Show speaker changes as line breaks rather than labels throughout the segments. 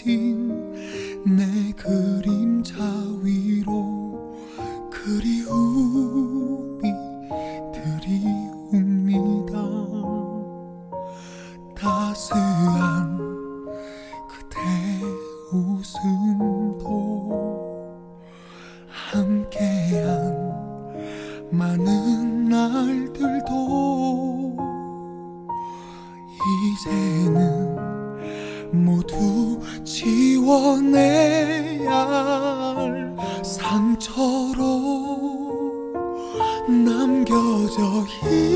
비친 내 그림자 위로 그리움이 들이옵니다. 따스한 그대 웃음도 지워내야 할 상처로 남겨져 있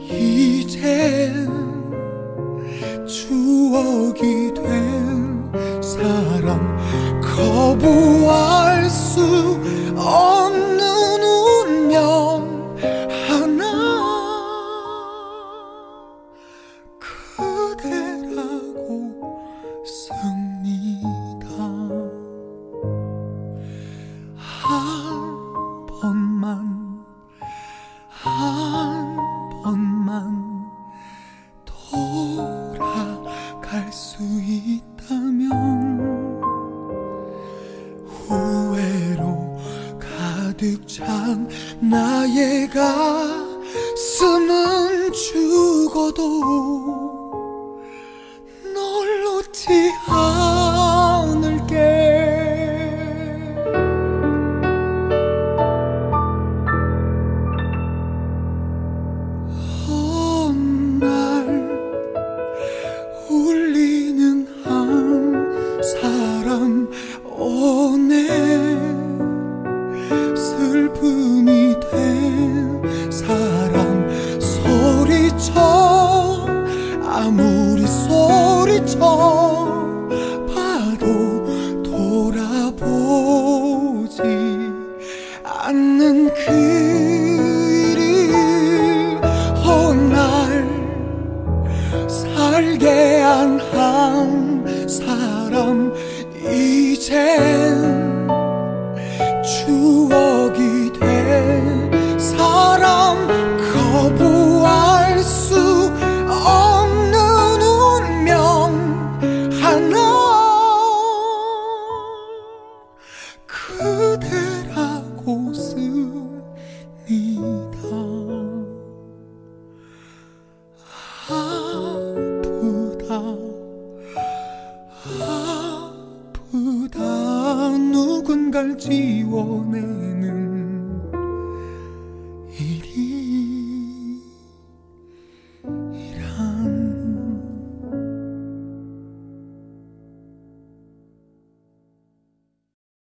이젠 추억이 된 사람 거부할 수 없. 가득 찬 나의 가슴은 죽어도 사랑한 사람 이젠 누군가를 지워내는